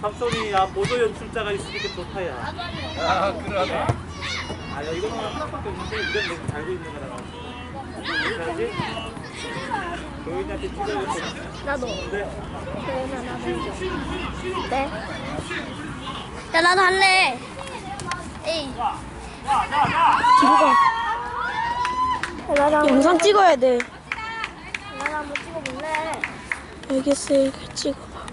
삼촌이 야. 보조 연출자가 있으니까 좋다야. 아 그러네 아 야, 이거는 하나밖에 없는데 이건 내가 달고 있는 거라 그래야지 찍어야겠어 나도. 네. 그러면 나도. 네. 야, 나도 할래. 에이. 뒤로 가. 영상 찍어야 돼. 나도 한번 찍어볼래. 알겠어, 이거 찍어봐.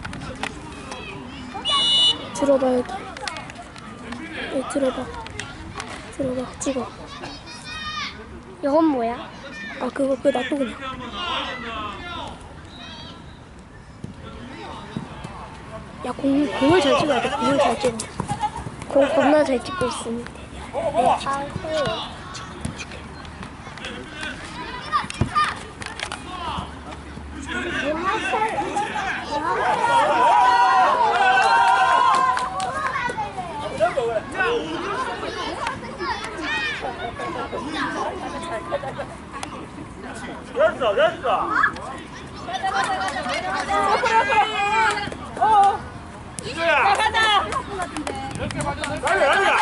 들어봐야 돼. 네, 들어봐. 들어봐, 찍어. 이건 뭐야? 아, 그거, 그거 놔둬, 그냥. 야, 공, 공을 잘 찍어야 돼, 공을 잘 찍어. 공 겁나 잘 찍고 있으니까. 네, 아이고. 됐어 됐어 이거야 가자 빨리 가자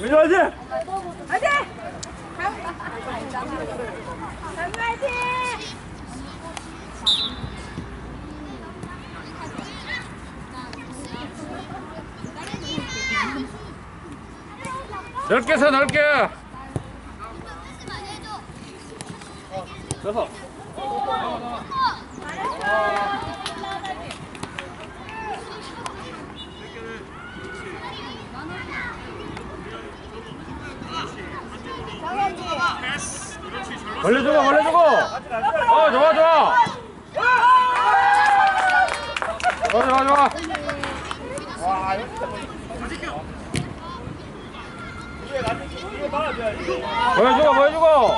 밀어야지 넓게 서 넓게! 서서 벌려주고 벌려주고 어 좋아 좋아. 어 좋아 좋아. 보여주고 보여주고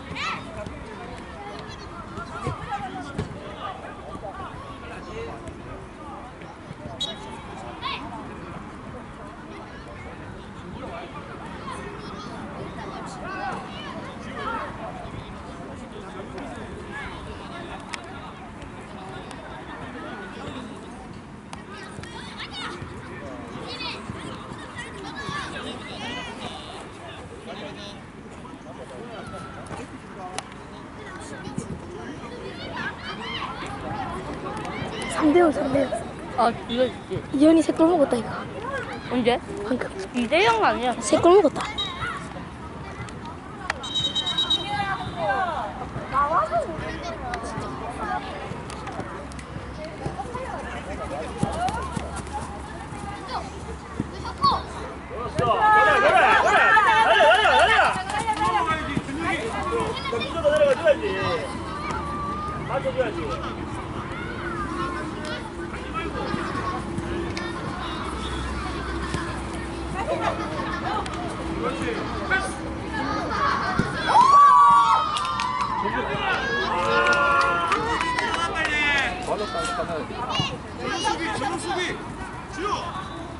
Yes. 3대요, 3대요. 아 이거 있지 이현이 세 골 먹었다 이거 언제? 방금 2대0 아니야? 세 골 먹었다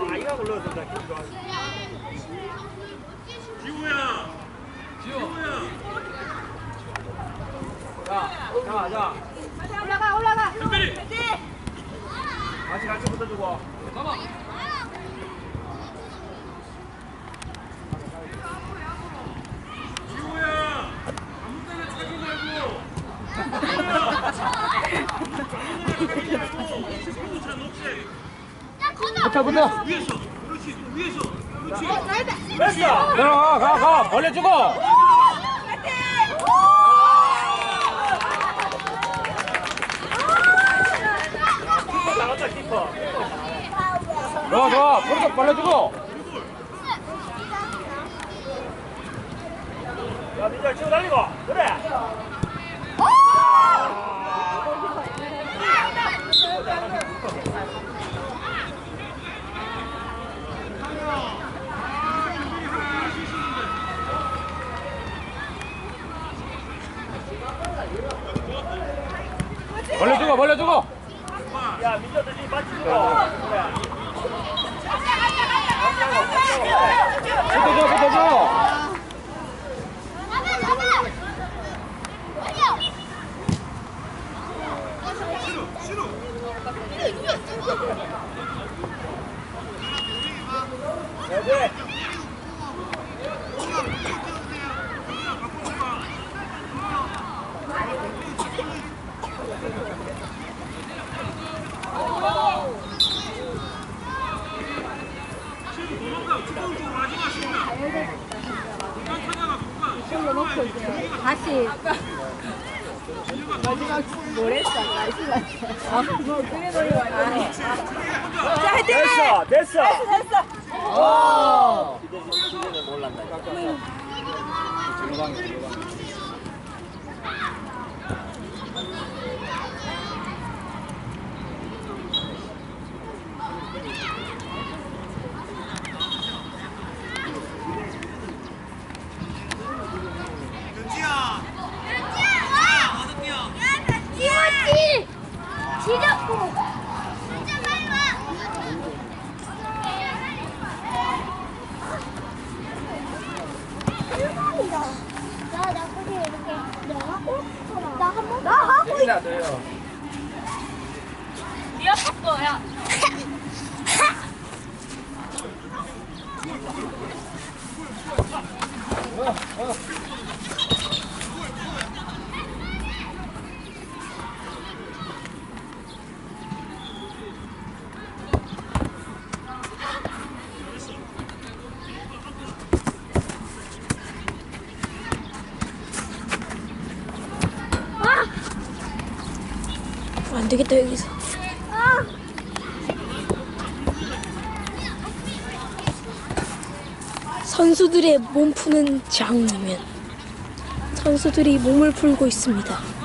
아, 이가 올라왔습니다. 기분 좋아. 자, 자, 자. 올라가 올라가. 같이 같이 붙어주고. 붙어. 붙어 됐어. 들어가 가가. 벌려 주고 좋아 좋아 벌려 벌려 주고 야, 민철 치고 달리고. 그래. 벌려 주고 벌려 주고 야, 민철도 지금 맞추고. 그래. 붙어 줘 붙어 줘 네. 다시 마지막 뭐랬어 날씨가 뭐 그래 놀려 자 화이팅 됐어, 됐어. 됐어 기대는 몰란다. 지웠지! 지렸고! 진짜 빨리 와! 대박이다. 나 나쁘게 이렇게 내가 하고 싶어. 나 한번 나 하고 있어. 니 아빠 거야 안 되겠다 여기서. 선수들의 몸 푸는 장면. 선수들이 몸을 풀고 있습니다.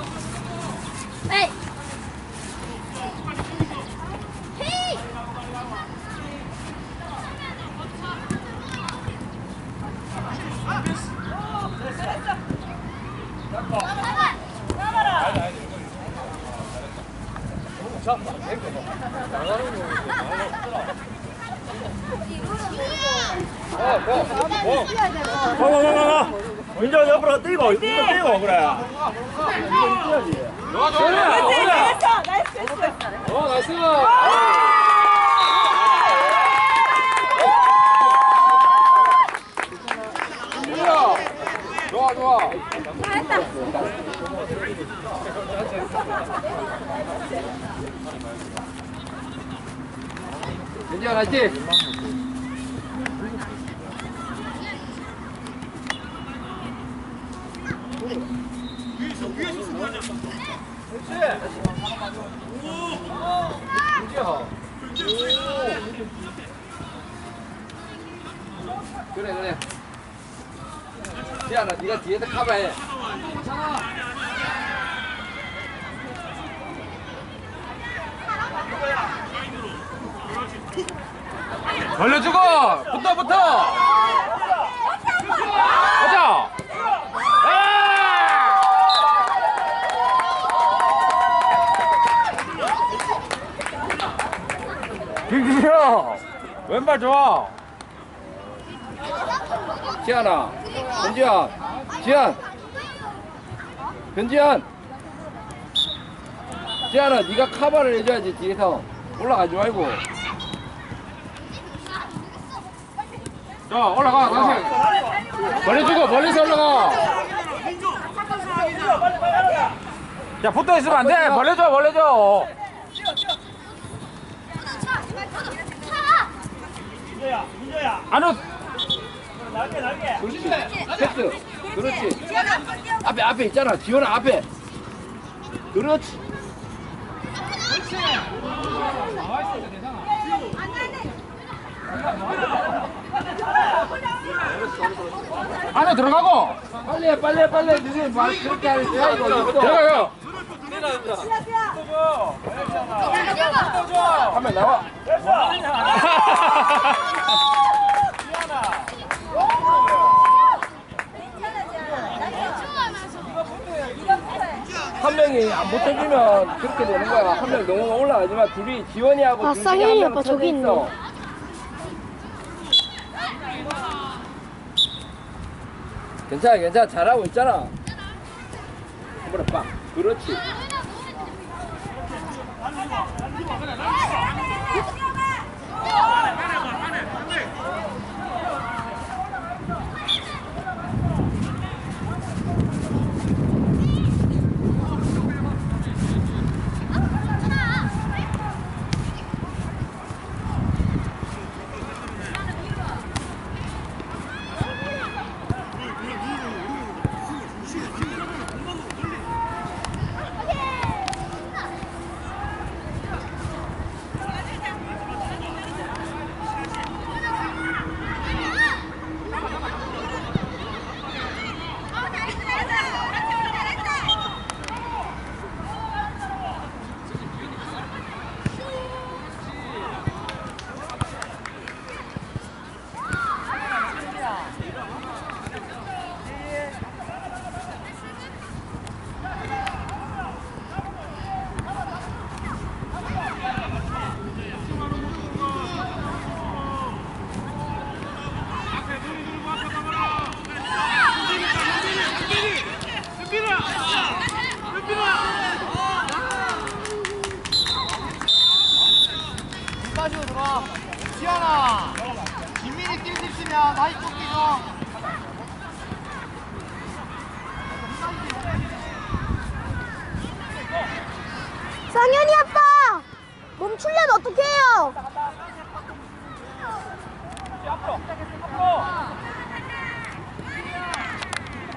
가가가가 민재 옆으로 뛰고 민재 뛰고 그래 좋아 좋아 좋아 됐어 나이스 됐어 어 나이스 좋아 좋아 괜찮아 나이스 그래 그래 지안아 네가 뒤에서 커버해 벌려주고 붙어 붙어. 가자. 아! 김기현 왼발 좋아. 지안아 변지현 지안. 변지현 지안아 네가 카바를 해줘야지 뒤에서. 올라가지 말고 자 올라가 다시. 멀리 주고 멀리서 올라가. 야 붙어 있으면 안돼. 벌려줘 벌려줘. 민재야 민재야 안우 날개 날개 그렇지 패스 그렇지. 앞에 앞에 있잖아. 지원아 앞에. 그렇지. 안 에 들어가고. 빨리 해 빨리 해 빨리 해. 니네 말 그렇게 이거 들어가요 한명 나와. 한 명이 안 붙어주면 그렇게 되는 거야. 한 명 너무 올라가지만 둘이 지원이하고 아, 쌍현이 명은 오빠 저기 있어. 괜찮아, 괜찮아. 잘하고 있잖아. 한번 봐. 그렇지. 빠지고 들어와. 지현아. 김민희 뛸수 있으면 나이 쫓기죠. 쌍현이 아빠! 멈추려면 어떡해요?